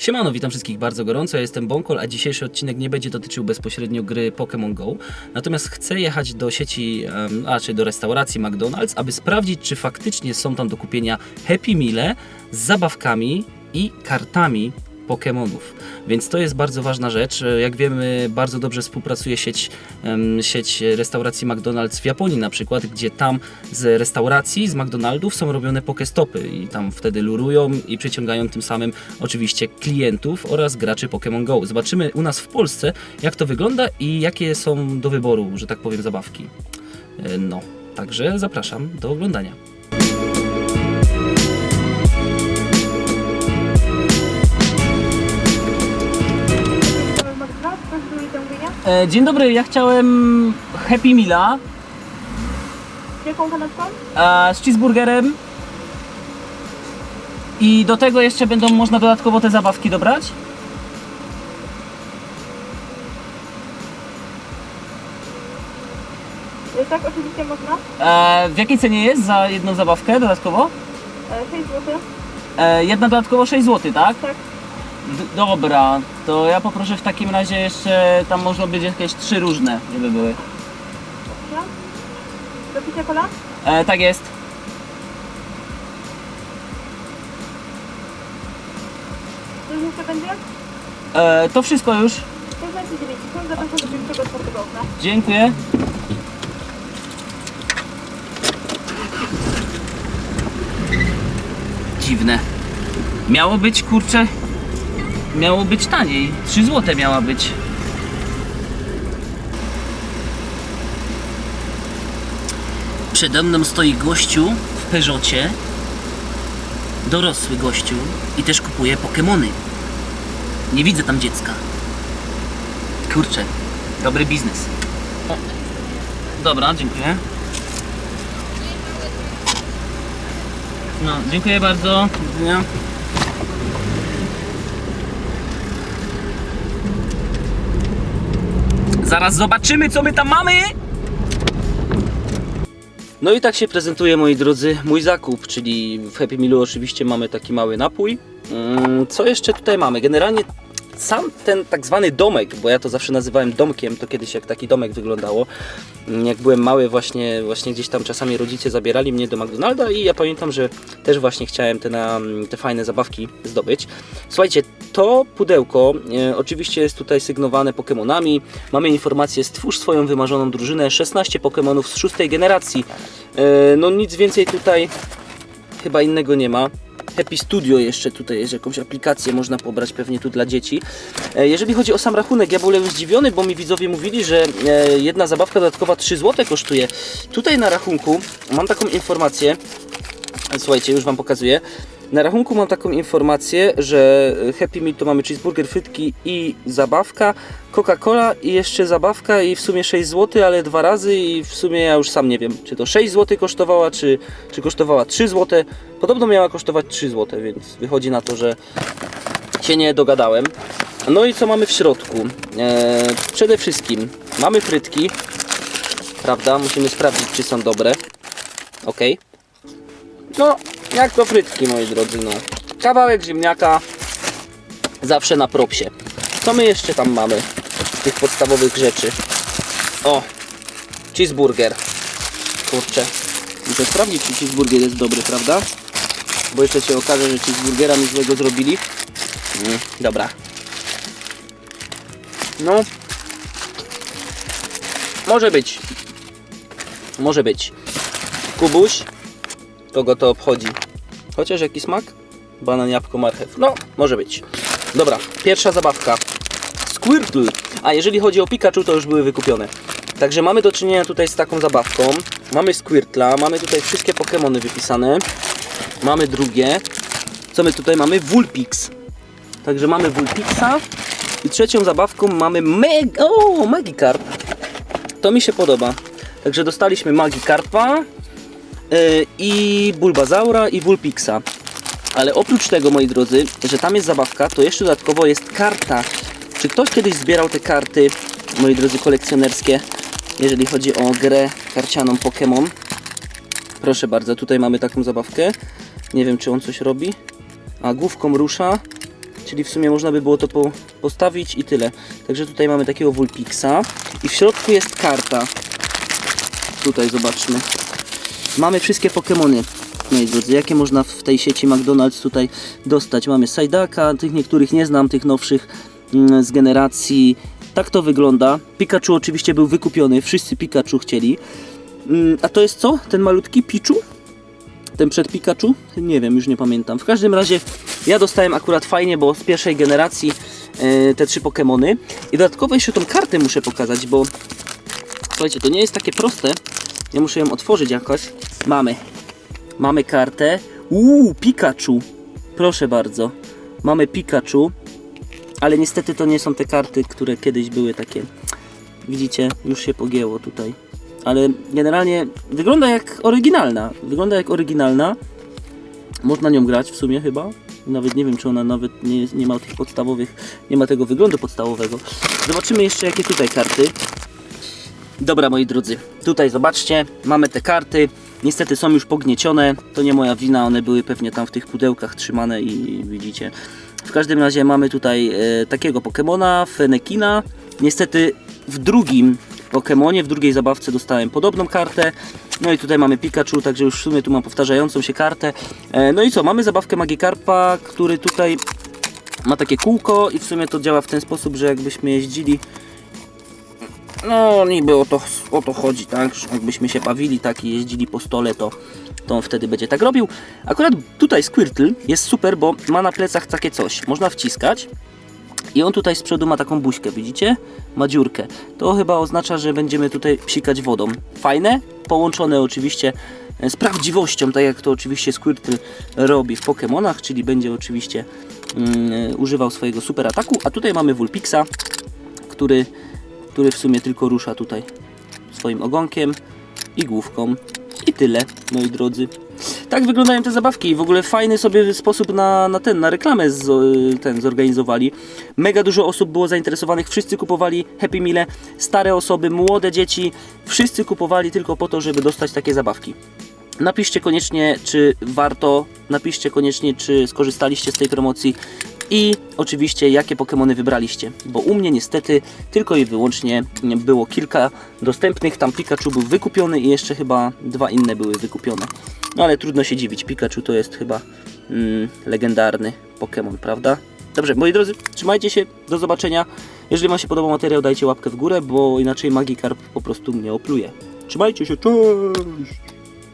Siemano, witam wszystkich bardzo gorąco, ja jestem Bonkol, a dzisiejszy odcinek nie będzie dotyczył bezpośrednio gry Pokémon Go. Natomiast chcę jechać do sieci, a czy do restauracji McDonald's, aby sprawdzić, czy faktycznie są tam do kupienia Happy Meale z zabawkami i kartami Pokémonów. Więc to jest bardzo ważna rzecz. Jak wiemy, bardzo dobrze współpracuje sieć, sieć restauracji McDonald's w Japonii na przykład, gdzie tam z restauracji, z McDonaldów są robione pokestopy i tam wtedy lurują i przyciągają tym samym oczywiście klientów oraz graczy Pokémon Go. Zobaczymy u nas w Polsce, jak to wygląda i jakie są do wyboru, że tak powiem, zabawki. E, No, także zapraszam do oglądania. E, dzień dobry, ja chciałem Happy Meala Jaką kanapką? e, z cheeseburgerem i do tego jeszcze będą można dodatkowo te zabawki dobrać. E, Tak, oczywiście można. E, w jakiej cenie jest za jedną zabawkę dodatkowo? E, 6 zł. E, jedna dodatkowo 6 zł, tak? Tak. D- dobra, to ja poproszę w takim razie jeszcze, tam można być jakieś trzy różne, żeby były. Dobrze. Do picia kola? E, tak jest. Coś jeszcze będzie? E, to wszystko już. 16,90. Zapraszam do pierwszego otwartego okna. Dziękuję. Dziwne. Miało być, kurczę, miało być taniej. 3 złote miała być. Przede mną stoi gościu w Peugeocie. Dorosły gościu i też kupuje Pokemony. Nie widzę tam dziecka. Kurczę, dobry biznes. O. Dobra, dziękuję. No, dziękuję bardzo. Do widzenia. Zaraz zobaczymy, co my tam mamy! No i tak się prezentuje, moi drodzy, mój zakup, czyli w Happy Mealu oczywiście mamy taki mały napój. Mm, Co jeszcze tutaj mamy? Generalnie sam ten tak zwany domek, bo ja to zawsze nazywałem domkiem, to kiedyś jak taki domek wyglądało. Mm, Jak byłem mały właśnie, właśnie gdzieś tam czasami rodzice zabierali mnie do McDonalda i ja pamiętam, że też właśnie chciałem te, na, te fajne zabawki zdobyć. Słuchajcie, to pudełko e, oczywiście jest tutaj sygnowane Pokémonami. Mamy informację, stwórz swoją wymarzoną drużynę, 16 Pokémonów z szóstej generacji. E, no nic więcej tutaj chyba innego nie ma. Happy Studio jeszcze tutaj jest jakąś aplikację można pobrać pewnie tu dla dzieci. E, Jeżeli chodzi o sam rachunek, ja byłem zdziwiony, bo mi widzowie mówili, że e, jedna zabawka dodatkowa 3 zł kosztuje. Tutaj na rachunku mam taką informację. Słuchajcie, już Wam pokazuję. Na rachunku mam taką informację, że Happy Meal to mamy cheeseburger, frytki i zabawka, Coca-Cola i jeszcze zabawka i w sumie 6 zł, ale dwa razy i w sumie ja już sam nie wiem, czy to 6 zł kosztowała, czy, czy kosztowała 3 zł. Podobno miała kosztować 3 zł, więc wychodzi na to, że się nie dogadałem. No i co mamy w środku? Eee, przede wszystkim mamy frytki, prawda? Musimy sprawdzić, czy są dobre. Ok. No, jak to frytki, moi drodzy, no. Kawałek ziemniaka zawsze na propsie. Co my jeszcze tam mamy z tych podstawowych rzeczy? O, cheeseburger. Kurczę, muszę sprawdzić, czy cheeseburger jest dobry, prawda? Bo jeszcze się okaże, że cheeseburgera mi złego zrobili. Mm, dobra. No. Może być. Może być. Kubuś, kogo to obchodzi. Chociaż jaki smak? Banan, jabłko, marchew. No, może być. Dobra, pierwsza zabawka. Squirtle. A jeżeli chodzi o Pikachu, to już były wykupione. Także mamy do czynienia tutaj z taką zabawką. Mamy Squirtla, mamy tutaj wszystkie Pokémony wypisane. Mamy drugie. Co my tutaj mamy? Vulpix. Także mamy Vulpixa. I trzecią zabawką mamy Meg... O, Magikarp. To mi się podoba. Także dostaliśmy Magikarpa, i Bulbazaura i Vulpixa. Ale oprócz tego, moi drodzy, że tam jest zabawka, to jeszcze dodatkowo jest karta. Czy ktoś kiedyś zbierał te karty, moi drodzy, kolekcjonerskie, jeżeli chodzi o grę karcianą Pokémon? Proszę bardzo, tutaj mamy taką zabawkę. Nie wiem, czy on coś robi. A główką rusza. czyli w sumie można by było to po, postawić i tyle. Także tutaj mamy takiego Vulpixa i w środku jest karta. Tutaj zobaczmy. Mamy wszystkie Pokémony, moi drodzy, jakie można w tej sieci McDonald's tutaj dostać. Mamy Sajdaka, tych niektórych nie znam, tych nowszych mm, z generacji. Tak to wygląda. Pikachu oczywiście był wykupiony, wszyscy Pikachu chcieli. Mm, A to jest co? Ten malutki Pichu? Ten przed Pikachu? Nie wiem, już nie pamiętam. W każdym razie ja dostałem akurat fajnie, bo z pierwszej generacji e, te trzy Pokémony. I dodatkowo jeszcze tą kartę muszę pokazać, bo słuchajcie, to nie jest takie proste. Ja muszę ją otworzyć jakoś. Mamy. Mamy kartę. Uuu, Pikachu. Proszę bardzo. Mamy Pikachu. Ale niestety to nie są te karty, które kiedyś były takie. Widzicie, już się pogięło tutaj. Ale generalnie wygląda jak oryginalna. Wygląda jak oryginalna. Można nią grać w sumie chyba. Nawet nie wiem, czy ona nawet nie, nie ma tych podstawowych, nie ma tego wyglądu podstawowego. Zobaczymy jeszcze, jakie tutaj karty. Dobra, moi drodzy, tutaj zobaczcie, mamy te karty. Niestety są już pogniecione, to nie moja wina, one były pewnie tam w tych pudełkach trzymane i widzicie. W każdym razie mamy tutaj e, takiego Pokemona, Fenekina. Niestety w drugim Pokemonie, w drugiej zabawce dostałem podobną kartę. No i tutaj mamy Pikachu, także już w sumie tu mam powtarzającą się kartę. E, no i co, mamy zabawkę Magikarpa, który tutaj ma takie kółko i w sumie to działa w ten sposób, że jakbyśmy jeździli no niby o to, o to chodzi, tak? Jakbyśmy się bawili tak i jeździli po stole, to, to on wtedy będzie tak robił. Akurat tutaj Squirtle jest super, bo ma na plecach takie coś. Można wciskać i on tutaj z przodu ma taką buźkę, widzicie? Ma dziurkę. To chyba oznacza, że będziemy tutaj psikać wodą. Fajne, połączone oczywiście e, z prawdziwością, tak jak to oczywiście Squirtle robi w Pokémonach, czyli będzie oczywiście mm, e, używał swojego super ataku. A tutaj mamy Vulpixa, który który w sumie tylko rusza tutaj swoim ogonkiem i główką. I tyle, moi drodzy. Tak wyglądają te zabawki i w ogóle fajny sobie sposób na, na ten, na reklamę z, ten zorganizowali. Mega dużo osób było zainteresowanych, wszyscy kupowali Happy Meal, stare osoby, młode dzieci, wszyscy kupowali tylko po to, żeby dostać takie zabawki. Napiszcie koniecznie, czy warto, napiszcie koniecznie, czy skorzystaliście z tej promocji i oczywiście jakie Pokémony wybraliście, bo u mnie niestety tylko i wyłącznie było kilka dostępnych, tam Pikachu był wykupiony i jeszcze chyba dwa inne były wykupione. No ale trudno się dziwić, Pikachu to jest chyba mm, legendarny Pokémon, prawda? Dobrze, moi drodzy, trzymajcie się, do zobaczenia. Jeżeli Wam się podobał materiał, dajcie łapkę w górę, bo inaczej Magikarp po prostu mnie opluje. Trzymajcie się, cześć!